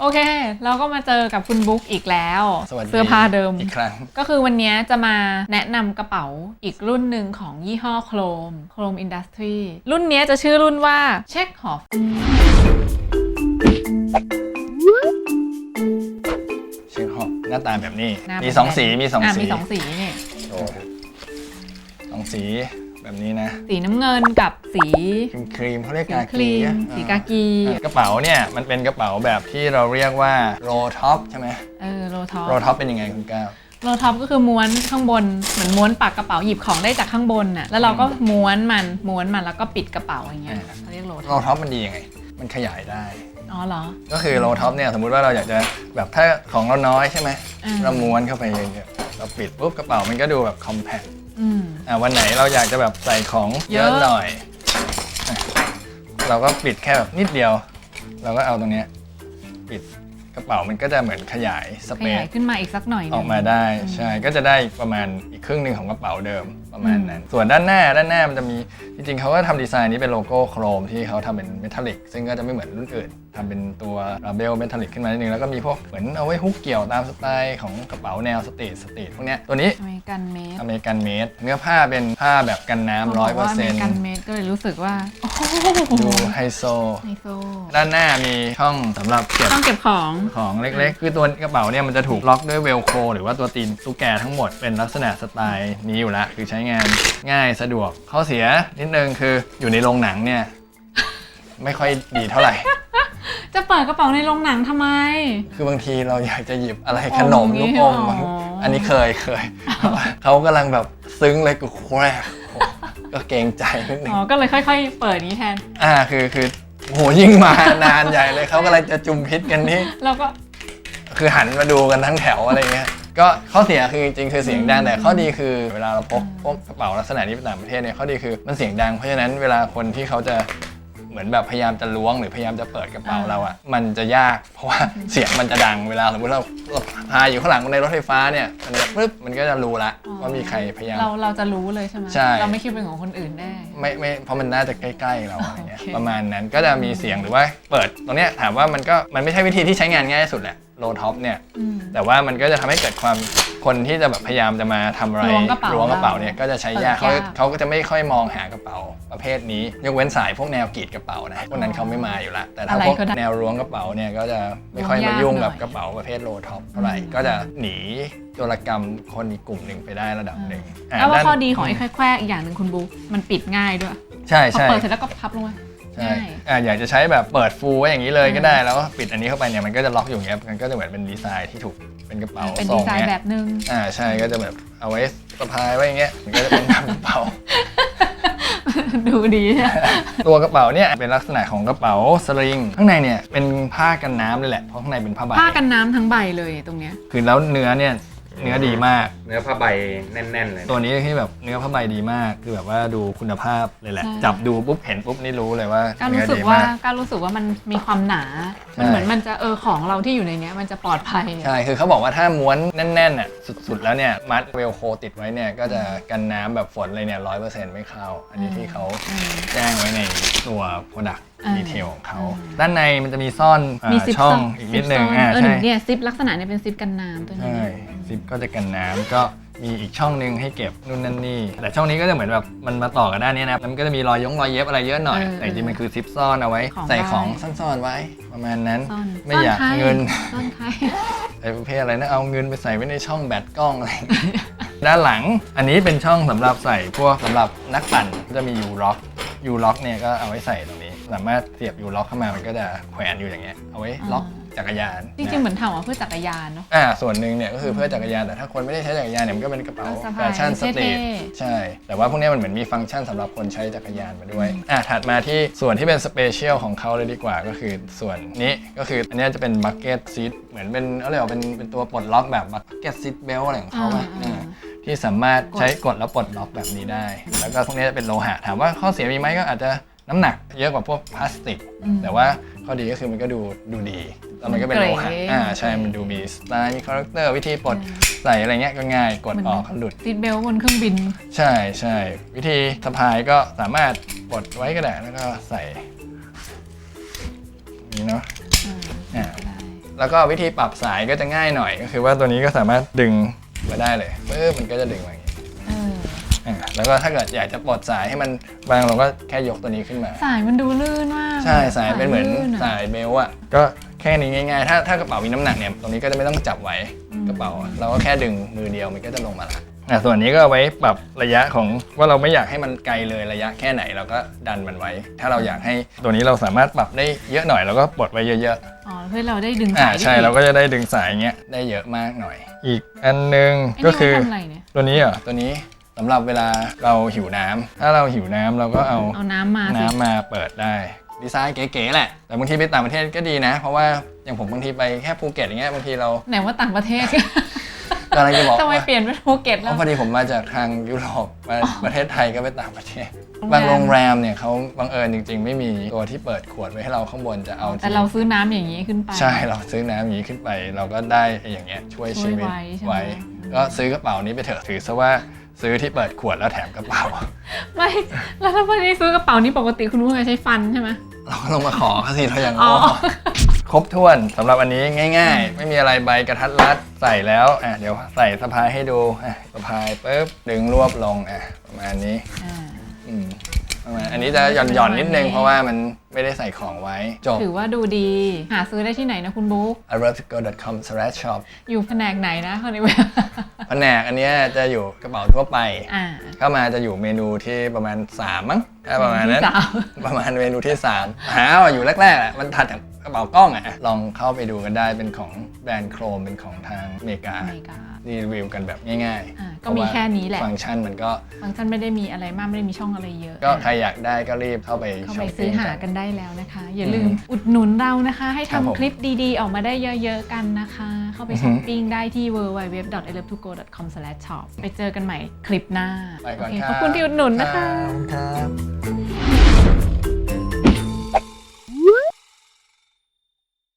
โอเค เราก็มาเจอกับคุณบุ๊กอีกแล้ว สวัสดี เสื้อผ้าเดิม อีกครั้ง ก็คือวันนี้จะมาแนะนำกระเป๋าอีกรุ่นหนึ่งของยี่ห้อโครม โครมอินดัสทรีรุ่นนี้จะชื่อรุ่นว่าเช็คฮอฟเช็คหอบหน้าตาแบบนี้หน้ามีสองสี มีสองอะสีมีสองสีนี่โชว์สองสี แบบนี้นะสีน้ำเงินกับสีครีมครีมเขาเรียกสีกาครีกีมอะสีกากีอ่ากระเป๋าเนี่ยมันเป็นกระเป๋าแบบที่เราเรียกว่าโรท็อปใช่ไหมเออโลท็อปโรท็อปเป็นยังไงคุณก้าวโลท็อปก็คือม้วนข้างบนเหมือนม้วนปากกระเป๋าหยิบของได้จากข้างบนน่ะแล้วเราก็ม้วนมันม้วนมันแล้วก็ปิดกระเป๋าอย่างเงี้ยเขาเรียกโลโรท็อปท็อปมันดียังไง มันขยายได้ อ๋อเหรอ ก็คือโรท็อปเนี่ยสมมุติว่าเราอยากจะแบบถ้าของเราน้อยใช่ไหมอืมเราม้วนเข้าไปเยอะๆเราปิดปุ๊บกระเป๋ามันก็ดูแบบคอมแพค อืม อะวันไหนเราอยากจะแบบใส่ของเยอะเยอะ หน่อยอะเราก็ปิดแค่แบบนิดเดียว เราก็เอาตรงเนี้ยปิดกระเป๋ามันก็จะเหมือนขยายสขเปยาซยขึ้นมาอีกสักหน่อยหนึงออกมาได้ใช่ก็จะได้ประมาณอีกครึ่งหนึ่งของกระเป๋าเดิมประมาณนั้น ส่วนด้านหน้าด้านหน้ามันจะมีจริงๆเขาก็ทำดีไซน์นี้เป็นโลโก้โครมที่เขาทำเป็นเมทัลลิกซึ่งก็จะไม่เหมือนรุ่นอื่น ทำเป็นตัวราเบลเมทัลลิกขึ้นมานิดนึง แล้วก็มีพวกเหมือนเอาไว้ฮุกเกี่ยวตามสไตล์ของกระเป๋าแนวสตรีทสตรีทพวกเนี้ยตัวนี้อเมริกันเมดอเมริกันเมดเนื้อผ้าเป็นผ้าแบบกันน้ำร้อยเปอร์เซ็นอต์เมริกันเมดก็เลยรู้สึกว่าโอ้โหดูไฮโซไฮโซด้านหน้ามีช่องสำหรับเก็บต้องเก็บของของเล็กๆ คือตัวกระเป๋าเนี่ยมันจะถูกล็อกด้วยเวลโครหรือว่าตัวตีนตุ๊กแกทั้งหมดเป็นลักษณะสไตล์นี้อยู่แล้วคือใช้งานง่ายสะดวกข้อเสียนิดนึงคืออยู่ในโรงหนังเนี่ยไม่ค่อยดีเท่าไหร่ จะเปิดกระเป๋าในโรงหนังทำไม คือบางทีเราอยากจะหยิบอะไรอมขนมอย่างงี้ลูกอมเหรออันนี้เคยเคย เขากำลังแบบซึ้งเลยกูแครกก็เกรงใจนิดนึง อ๋อ ก็เลยค่อย ๆ เปิดนี้แทน อ่าคือคือโหยิ่งมานานใหญ่เลยเขากำลังจะจุมพิษกันนี่แล้วก็ คือหันมาดูกันทั้งแถวอะไรเงี้ยก็ข้อเสียคือจริงๆคือเสียงดังแต่ข้อดีคือเวลาเราพกพวกกระเป๋าลักษณะนี้ไปต่างประเทศเนี่ยข้อดีคือมันเสียงดังเพราะฉะนั้นเวลาคนที่เขาจะ เหมือนแบบพยายามจะล้วงหรือพยายามจะเปิดกระเป๋าเราอะมันจะยากเพราะว่าเสียงมันจะดังเวลาสมมติเราเราพาอยู่ข้างหลังในรถไฟฟ้าเนี่ยมันจะปึ๊บมันก็จะรู้ละอ๋อว่ามีใครพยายาม เราเราจะรู้เลยใช่ไหมใช่ เราไม่คิดเป็นของคนอื่นได้ไม่ไม่เพราะมันน่าจะใกล้ๆเราอะไรเงี้ยโอเค ประมาณนั้นก็จะมีเสียงหรือว่าเปิดตรงเนี้ยถามว่ามันก็มันไม่ใช่วิธีที่ใช้งานง่ายที่สุดแหละโลท็อปเนี่ย อืมแต่ว่ามันก็จะทำให้เกิดความ คนที่จะแบบพยายามจะมาทำอะไรล้วงกระเป๋าล้วงกระเป๋าเนี่ยก็จะใช้ยากเปิเขาดยาก เขาก็จะไม่ค่อยมองหากระเป๋าประเภทนี้ยกเว้นสายพวกแนวกรีดกระเป๋านะพวกนั้นเขาไม่มาอยู่ละแต่ถ้าอะไรพวกก็ได้แนวล้วงกระเป๋าเนี่ยก็จะไม่ค่อยล้วงยามากยุ่งกับหน่อยกระเป๋าประเภทโลท็อปเท่าไหร่อืมก็จะหนีโจรกรรมคนอีกกลุ่มหนึ่งไปได้ระดับหนึ่งะแล้วว่าด้นข้อดีของไอ้แควกๆอีกอย่างหนึ่งคุณบุ๊กมันปิดง่ายด้วยใช่พอใช่ เปิดเสร็จแล้วก็พับลงมาใช่ ง่าย อะอยากจะใช้แบบเปิดฟูลไว้อย่างนี้เลยก็อืมได้แล้วก็ปิดอันนี้เข้าไปเนี่ยมันก็จะล็อกอยู่อย่างเงี้ยมันก็จะเหมือนเป็นดีไซน์ที่ถูกเป็นกระเป๋าเป็นทรดีงไซน์เนี้ยแบบนึง อ่าใช่ก็จะแบบเอาไว้สะพายไว้อย่างเงี้ยมันก็จะเป็นแบบกระเป๋า ดูดีใช่ไหมตัวกระเป๋าเนี่ยเป็นลักษณะของกระเป๋าสลิงข้างในเนี่ยเป็นผ้ากันน้ำเลยแหละเพราะข้างในเป็นผ้าใบผ้ากันน้ำทั้งใบเลยตรงเนี้ย คือแล้วเนื้อเนี่ย เนื้อดีมาก เนื้อผ้าใบแน่น ๆ เลยตัวนี้ที่แบบเนื้อผ้าใบดีมาก คือแบบว่าดูคุณภาพเลยแหละ ใช่ จับดูปุ๊บเห็นปุ๊บนี่รู้เลยว่าการเนื้รู้อสึกดีว่า มาก การรู้สึกว่ามันมีความหนามันใช่เหมือนมันจะเออของเราที่อยู่ในเนี้ยมันจะปลอดภัยอะใช่ คือเขาบอกว่าถ้าม้วนแน่นๆอะสุดๆ แล้วเนี่ยมัดเวลโคติดไว้เนี่ยก็จะกันน้ำแบบฝนเลยเนี่ยร้อยเปอร์เซ็นต์ไม่เข้า อันนี้ที่เขาอืมแจ้งไว้ใน ตัว Product อ่าดีเทลของเขาอืมด้านในมันจะมีซ่อนอ่ามีซิปช่องซ่อีกนิดนึงซิปซ่อ่าเออใช่เนี่ยซิปลักษณะเนี่ยเป็นซิปกันน้ำตัวนี้ใช่ซิปก็จะกันน้ำก็มีอีกช่องหนึงให้เก็บนู่นนั่นนี่ แต่ช่องนี้ก็จะเหมือนแบบมันมาต่อกันด้านนี้นะมันก็จะมีรอยยงรอยเย็บอะไรเยอะหน่อยเออแต่จริงๆมันคือซิปซ่อนเอาไว้ของใส่ของได้ซ่อนๆไว้ประมาณนั้น ซ่อนไม่อยากซ่นใครเงิน ซ่อนใคร ไอ้ประเภทอะไรนะเอาเงินไปใส่ไว้ในช่องแบตกล้องอะไรด้านหลังอันนี้เป็นช่องสำหรับใส่พวกสำหรับนักปั่นก็จะมียูล็อก ยูล็อกเนี่ยก็เอาไว้ใส่ตรงนี้ สามารถเสียบยูล็อกเข้ามามันก็จะแขวนอยู่อย่างเงี้ยเอาไว้ล็อกจักรยานจริงๆ เหมือนทำมาเพื่อจักรยานเนาะ อ่า ส่วนหนึ่งเนี่ยก็คือเพื่อจักรยาน แต่ถ้าคนไม่ได้ใช้จักรยานเนี่ยมันก็เป็นกระเป๋าเอาสะแฟพายชั่นสตรีทเท่ใช่ แต่ว่าพวกเนี้ยมันเหมือนมีฟังก์ชันสำหรับคนใช้จักรยานมาด้วย อ่าถัดมาที่ส่วนที่เป็นสเปเชียลของเขาเลยดีกว่าก็คือส่วนนี้ก็คืออันเนี้ยจะเป็นบักเก็ตซีทเหมือนเป็นอะไรยกว่าเป็นเป็นตัวปลดล็อกแบบบักเก็ตซีทเบลอะไรของเขาอะอ่าอ่า ที่สามารถใช้กดแล้วปลดล็อกแบบนี้ได้ แล้วก็พวกเนี้ยจะเป็นโลหะถามว่าข้อเสียมีไหมก็อาจจะน้ำหนักเยอะกว่าพวกพลาสติก อืมแต่ว่าข้อดีก็คือมันก็ดูดูดีแล้วมันก็เป็นโลหะเก๋ อ่าใช่มันดูมีสไตล์มีคาแรคเตอร์วิธีปลดใส่อะไรเงี้ยก็ง่ายกดเหมือนออกก็หลุดซีทเบลต์บนเครื่องบิน ใช่ใช่วิธีสะพายก็สามารถปลดไว้ก็ได้แล้วก็ใส่อย่างนี้เนาะอ่าอ่าได้แล้วก็วิธีปรับสายก็จะง่ายหน่อยก็คือว่าตัวนี้ก็สามารถดึง มาได้เลยปึ๊บมันก็จะดึงมาอย่างนี้เอออ่าแล้วก็ถ้าเกิดอยากจะปลดสายให้มันบางเราก็แค่ยกตัวนี้ขึ้นมา สายมันดูลื่นมากใช่สายเป็นเหมือนลื่ะสายเบลต์อะก็แค่นี้ง่ายๆ ถ้าถ้ากระเป๋ามีน้ำหนักเนี่ยตรงนี้ก็จะไม่ต้องจับไว้กระเป๋า เราก็แค่ดึงมือเดียวมันก็จะลงมาละอะส่วนนี้ก็เอาไว้ปรับระยะของว่าเราไม่อยากให้มันไกลเลยระยะแค่ไหนเราก็ดันมันไว้ ถ้าเราอยากให้ตัวนี้เราสามารถปรับได้เยอะหน่อยเราก็ปลดไว้เยอะอ๋อเพื่อเราได้ดึงๆอ่าสายได้ใช่อีก เราก็จะได้ดึงสายเงี้ยได้เยอะมากหน่อย อีกอันหนึงไอ้ก็นี่คือเขาทำอะไรเนี่ย ตัวนี้เหรอตัวนี้สำหรับเวลาเราหิวน้ำถ้าเราหิวน้ำเราก็เอา เอาน้ำมาสิ น้ำมาเปิดได้ ดีไซน์เก๋ๆแหละ แต่บางทีไปต่างประเทศก็ดีนะ เพราะว่าอย่างผมบางทีไปแค่ภูเก็ตอย่างเงี้ยบางทีเรา ไหนว่าต่างประเทศ กำลังจะบอกทำไมว่าเปลี่ยนเป็นภูเก็ตเพแล้ว ราะพอดีผมมาจากทางยุโรปมาประเทศไทยก็ไปต่างประเทศ โรงแรม บางโรงแรมเนี่ยเขาบังเอิญจริง ๆ ไม่มีตัวที่เปิดขวดไว้ให้เราข้างบนจะเอาแต่ที่เราซื้อน้ำอย่างนี้ขึ้นไป ใช่เราซื้อน้ำอย่างนี้ขึ้นไป เราก็ได้ไอ้อย่างเงี้ยช่วยช่วยชีวิตไว้ใช่ไหม ไว้ ก็ซื้อกระเป๋านี้ไปเถอะถือซะว่าซื้อที่เปิดขวดแล้วแถมกระเป๋า ไม่ แล้วถ้าพอดีซื้อกระเป๋านี้ปกติคุณผู้ชมใช้ฟันใช่ไหม เราก็ลงมาขอเขาสิเราอย่างอ๋โง่อ ครบถ้วนสำหรับอันนี้ง่าย ๆ ไม่มีอะไรใบกระทัดรัดใส่แล้วอะเดี๋ยวใส่สะพายให้ดูอะสะพายปุ๊บดึงรวบลงอะประมาณนี้อ่า อืมประมาณอันนี้จะหย่อนหย่อนๆนิดนึงประมาณนี้เพราะว่ามัน ไม่ได้ใส่ของไว้ จบ ถือว่าดูดี หาซื้อได้ที่ไหนนะคุณบุ๊ก a r o t o c o m s h o p อยู่แผนกไหนนะคนนี้เว็บแผนกอันเนี้ยจะอยู่กระเป๋าทั่วไป อ่า เข้ามาจะอยู่เมนูที่ประมาณ 3 มั้งถ้าประมาณนั้นที่สามประมาณเมนูที่ 3 หาเอาอยู่แรกๆแหละมันถัดจากกระเป๋ากล้องอะ ลองเข้าไปดูกันได้เป็นของแบรนด์โครมเป็นของทางอเมริกาอเมริการีวิวกันแบบง่ายอ่าๆก็มีแค่นี้แหละ ฟังก์ชันมันก็ ฟังก์ชันไม่ได้มีอะไรมากไม่ได้มีช่องอะไรเยอะก็ใครอยากได้ก็รีบเข้าไปเข้าช้ไปอปซื้ปิ้องหากักันนได้แล้วนะคะ อย่าอืมลืมอุดหนุนเรานะคะ ให้ครับผมทำคลิปดีๆ ออกมาได้เยอะๆกันนะคะ เข้าไปอือฮึช้อปปิ้งได้ที่ www.i love to go com/shop ไปเจอกันใหม่คลิปหน้าไปก่อนโอเคครับ ขอบคุณที่อุดหนุนนะคะครับ